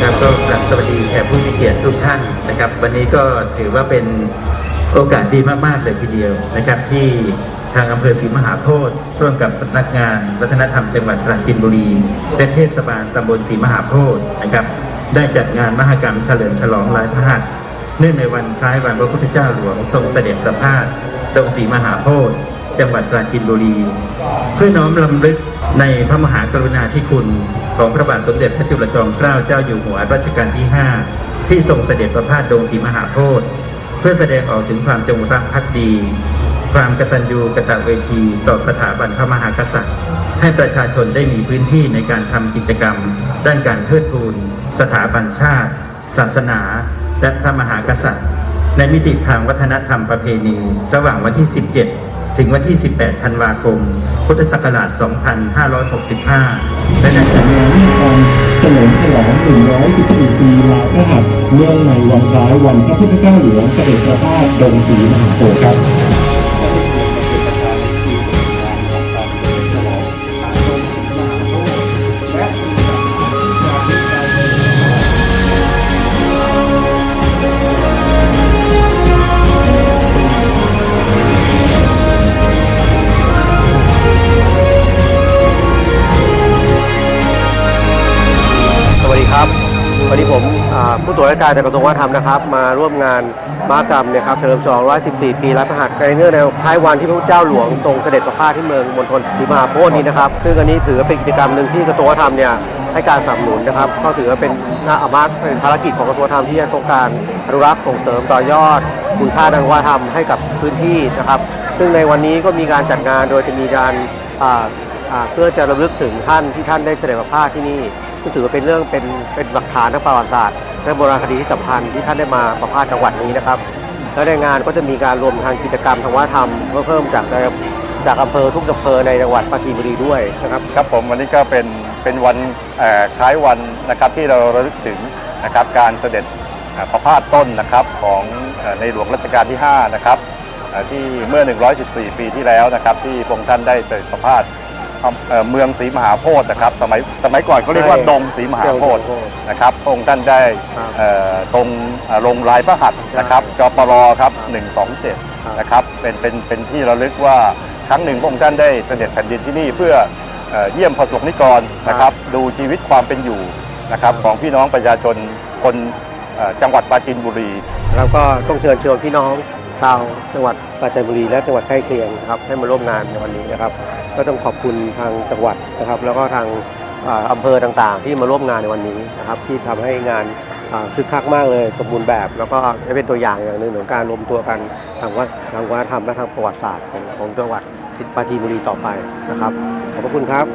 ครับก็กราบสวัสดีแขกผู้มีเกียรติทุกท่านนะครับ วันนี้ก็ถือว่าเป็นโอกาสดีมาก ๆ เลยทีเดียวนะครับ ที่ทางอำเภอศรีมหาโพธิ์ร่วมกับสำนักงาน วัฒนธรรมจังหวัดปราจีนบุรี และเทศบาลตำบลศรีมหาโพธิ์นะครับ ได้จัดงานมหกรรมเฉลิมฉลองลายพระหัตถ์ เนื่องในวันคล้ายวันพระพุทธเจ้าหลวงทรงเสด็จประพาสตรงศรีมหาโพธิ์จังหวัดปราจีนบุรี เพื่อน้อมรำลึกในพระมหากรุณาธิคุณ ของพระบาทสมเด็จพระจุลจอมเกล้าเจ้าอยู่หัวรัชกาลที่ 5 ที่ทรงเสด็จประพาสดงศรีมหาโพธิ์เพื่อแสดงออกถึงความจงรักภักดี ความกตัญญูกตเวทีต่อสถาบันพระมหากษัตริย์ ให้ประชาชนได้มีพื้นที่ในการทำกิจกรรม ด้านการเทิดทูน สถาบันชาติ ศาสนา และพระมหากษัตริย์ ในมิติทางวัฒนธรรมประเพณี ระหว่างวันที่ 17 ถึงวันที่ 18 ธันวาคม พุทธศักราช 2565 และในจัดงานมหกรรเฉลิมฉลอง 114 ปีลาพระหัตถ์เนื่องในวันคล้ายวันพระพุทธเจ้าหลวงเสด็จประพาสดงศรีมหาโพธิ์ครับ วันนี้ผมผู้ตรวจราชการจากกระทรวงวัฒนธรรมนะครับ มาร่วมงานมหกรรมเนะครับเฉลิมฉลอง114 ปีรัฐประหารในเนื่องในท้ายวันที่พระเจ้าหลวงทรงเสด็จประพาสที่เมืองมณฑลศรีมาโพธิ์นี้นะครับ ซึ่งอันนี้ถือเป็นกิจกรรมหนึ่งที่กระทรวงวัฒนธรรมเนี่ยให้การสนับสนุนนะครับ ก็ถือว่าเป็นหน้าอามากเป็นภารกิจของกระทรวงวัฒนธรรมที่จะต้องการอนุรักษ์ส่งเสริมต่อยอด คุณค่าทางวัฒนธรรมให้กับพื้นที่นะครับ ซึ่งในวันนี้ก็มีการจัดงานโดยจะมีการเพื่อจะระลึกถึงท่านที่ท่านได้เสด็จประพาสที่นี่ ซึ่งถือว่าเป็นเรื่องเป็นเป็นหลักฐานทางประวัติศาสตร์และโบราณคดีที่สำคัญที่ท่านได้มาประพาสจังหวัดนี้นะครับ และในงานก็จะมีการรวมทางกิจกรรมทางวัฒนธรรมเพื่อเพิ่มจากจากอำเภอทุกอำเภอในจังหวัดปราจีนบุรีด้วยนะครับ ครับผมวันนี้ก็เป็นเป็นวันคล้ายวันนะครับที่เราระลึกถึงนะครับการเสด็จประพาสต้นนะครับของในหลวงรัชกาลที่ 5 นะครับที่เมื่อ 114 ปีที่แล้วนะครับที่พระองค์ท่านได้เสด็จประพาส เอ่อเมืองศรีมหาโพธิ์นะครับสมัยสมัยก่อนเขาเรียกว่าใช่ดงศรีมหาโพธิ์ดงศรีมหาโพธิ์ นะครับพระองค์ท่านได้ครับเอ่อตรงเอ่อลงลายพระหัตถ์นะครับจปรครับ 127 นะครับเป็นเป็นเป็นที่ระลึกว่าครั้งหนึ่งพระองค์ท่านได้เสด็จแผ่นดินที่นี่เพื่อเอ่อเยี่ยมประสบนิกรนะครับ ดูชีวิตความเป็นอยู่นะครับของพี่น้องประชาชนคนเอ่อจังหวัดปราจีนบุรี แล้วก็ต้องเชิญชวนพี่น้อง ชาวจังหวัดปราจีนบุรีและจังหวัดใกล้เคียงนะครับให้มาร่วมงานในวันนี้นะครับ ก็ต้องขอบคุณทางจังหวัดนะครับ แล้วก็ทางอำเภอต่างๆ ที่มาร่วมงานในวันนี้นะครับ ที่ทำให้งานคึกคักมากเลยสมบูรณ์แบบ แล้วก็เป็นตัวอย่างอย่างหนึ่งของการรวมตัวกันทางวัฒนทางวัฒนธรรมและทางประวัติศาสตร์ของของจังหวัดปราจีนบุรีต่อไปนะครับขอบพระคุณครับ